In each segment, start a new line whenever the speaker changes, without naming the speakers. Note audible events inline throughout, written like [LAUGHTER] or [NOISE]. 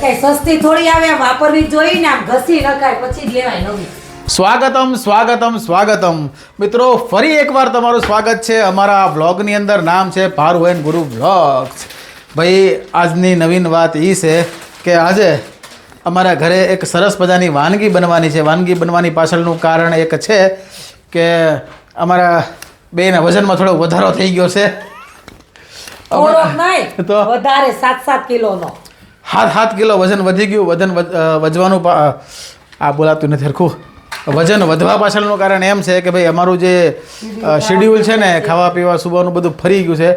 કઈ સસ્તી થોડી આવે વાપરવી જોઈએ ને આમ ઘસી નખાય પછી જ લેવાય નવી.
સ્વાગતમ સ્વાગતમ સ્વાગતમ. મિત્રો ફરી એકવાર તમારું સ્વાગત છે. અમારા બ્લોગની અંદર નામ છે ભારુ એન ગુરુ બ્લોગ્સ ભાઈ આજની નવીન વાત એ છે કે આજે અમારા ઘરે એક સરસ મજાની વાનગી બનવાની છે. વાનગી બનવાની પાછળનું કારણ એક છે કે અમારા બેના વજનમાં થોડો વધારો થઈ ગયો છે. તો?
વધારે સાત સાત કિલો
સાત સાત કિલો વજન વધી ગયું વજન વધવાનું આ બોલાતું નથી હરખું. વજન વધવા પાછળનું કારણ એમ છે કે ભાઈ અમારું જે શેડ્યુલ છે ને ખાવા પીવા સુવાનું બધું ફરી ગયું છે.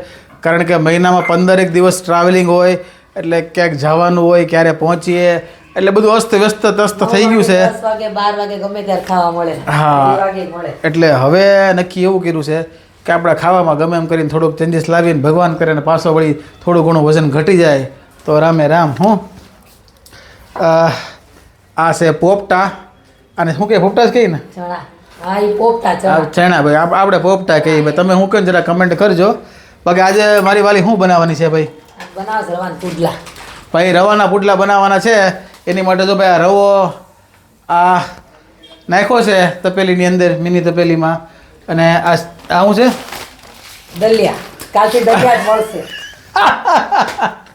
કારણ કે મહિનામાં પંદરેક દિવસ ટ્રાવેલિંગ હોય એટલે ક્યાંક જવાનું હોય ક્યારે પહોંચીએ એટલે બધું અસ્ત વ્યસ્ત તસ્ત થઈ ગયું છે.
વાગે બાર વાગે ગમે ત્યારે ખાવા મળે.
હા. એટલે હવે નક્કી એવું કર્યું છે કે આપણે ખાવામાં ગમે એમ કરીને થોડુંક ચેન્જીસ લાવીને ભગવાન કરે ને પાછો વળી થોડું ઘણું વજન ઘટી જાય. તો રામે રામ હું. આ છે પોપટા. અને શું કહે પોપટા જ કહીએ ને?
ચણા.
ભાઈ આપણે પોપટા કહીએ ભાઈ. તમે હું કહો જરા કમેન્ટ કરજો. બાકી આજે મારી વાલી શું બનાવવાની છે ભાઈ?
પુડલા.
ભાઈ રવાના પુડલા બનાવવાના છે. એની માટે જો ભાઈ આ રવો આ નાખ્યો છે તપેલીની અંદર મિની તપેલીમાં. અને આ આ શું છે?
દલિયા. કાલથી દલિયા જ મળશે. [LAUGHS]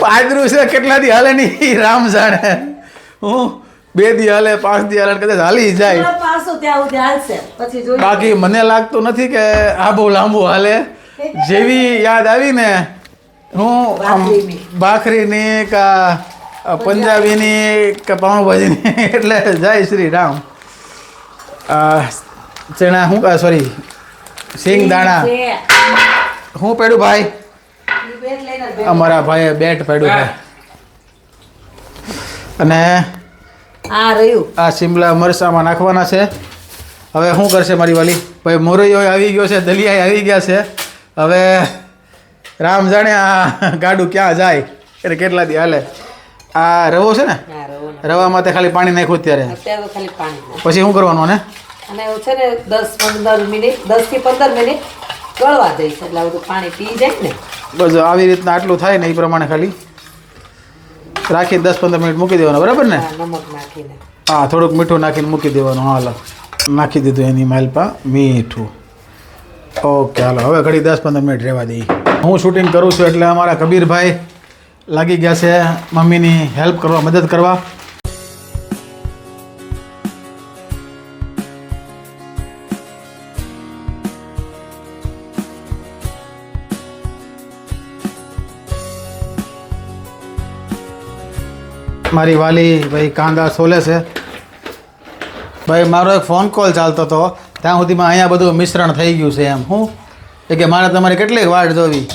પાદરું છે કેટલા દી હાલે નહીં રામ જાણે. હું બે દી હાલે પાંચ દી હાલે કદાચ હાલી જાય. બાકી મને લાગતું નથી કે આ બહુ લાંબુ હાલે. જેવી યાદ આવી ને હું
ભાખરીની.
કા પંજાબીની કે પાઉંભાજીની [LAUGHS] એટલે જય શ્રી રામ. ચણા હું સોરી સિંગ દાણા હું પેડું ભાઈ
ઈ બેન લઈને જ બેન.
અમારા ભાઈએ બેટ પાડ્યું છે. અને
આ રહ્યું.
આ શિમલા મરસામાં નાખવાના છે. હવે શું કરશે મારી વાલી? ભાઈ મોરૈયો આવી ગયો છે દલિયા આવી ગયા છે. હવે રામ જાણે આ ગાડું ક્યાં જાય એટલે કેટલા દી હાલે. આ રવો છે ને?
રવા માટે
રવામાં તે ખાલી પાણી નાખ્યું. ત્યારે. પછી શું કરવાનું ને?
અને છે ને દસ પંદર મિનિટ દસથી પંદર મિનિટ ગળવા દઈશ એટલે બધું પાણી પી જાય ને.
બસ આવી રીતના આટલું થાય ને એ પ્રમાણે ખાલી રાખી દસ પંદર મિનિટ મૂકી દેવાનું બરાબર ને?
નમક નાખીને.
હા થોડુંક મીઠું નાખીને મૂકી દેવાનું હાલો. નાખી દીધું એની માલપા મીઠું. ઓકે હાલો હવે ઘડી દસ પંદર મિનિટ રહેવા દઈએ. હું શૂટિંગ કરું છું એટલે અમારા કબીરભાઈ લાગી ગયા છે મમ્મીની હેલ્પ કરવા મદદ કરવા. મારી વાલી ભાઈ કાંદા સોલે છે. ભાઈ મારો એક ફોન કોલ ચાલતો હતો. ત્યાં સુધીમાં અહીંયા બધું મિશ્રણ થઈ ગયું છે એમ. હું? એ કે મારે તમારી કેટલીક વાટ જોવી?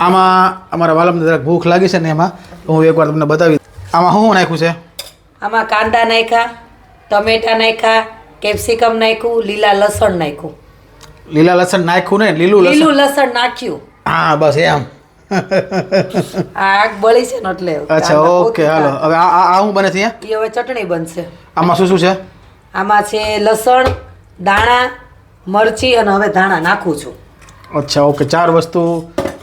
આમાં અમારા વાલમને જરાક ભૂખ લાગી છે ને એમાં. હું એકવાર તમને બતાવી આમાં શું નાખ્યું છે?
આમાં કાંદા નાખ્યા ટમેટા નાખ્યા કેપ્સિકમ નાખ્યું લીલા લસણ નાખ્યું.
લીલા લસણ નાખ્યું ને? લીલું
લીલું લસણ નાખ્યું.
હા બસ એમ. [LAUGHS]
આગ બળી છે ને એટલે
અચ્છા ઓકે હાલો. હવે આ આ હું બને છે
એ હવે ચટણી બનશે.
આમાં શું શું છે?
આમાં છે લસણ દાણા મરચી અને હવે ધાણા નાખું છું.
અચ્છા ઓકે ચાર વસ્તુ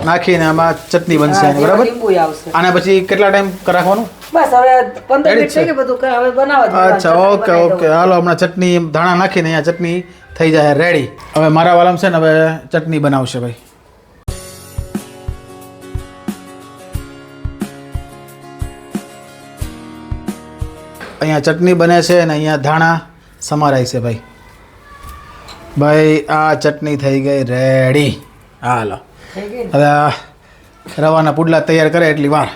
નાખીને આમાં ચટણી બનશે બરાબર?
લીંબુ આવશે.
આને પછી કેટલા ટાઈમ રાખવાનું?
બસ હવે પંદર
Ready
મિનિટ
છે?
થઈ ગઈ બધું હવે બનાવવા
અચ્છા ઓકે ઓકે. હાલો હમણાં ચટણી ધાણા નાખીને અહીંયા ચટણી થઈ જાય રેડી હવે મારા વાલામ છે ને હવે ચટણી બનાવશે ભાઈ. અહીંયા ચટણી બને છે અને અહીંયા ધાણા સમારાય છે ભાઈ. ભાઈ આ ચટણી થઈ ગઈ રેડી હાલો? હવે રવાના પુડલા તૈયાર કરે એટલી વાર.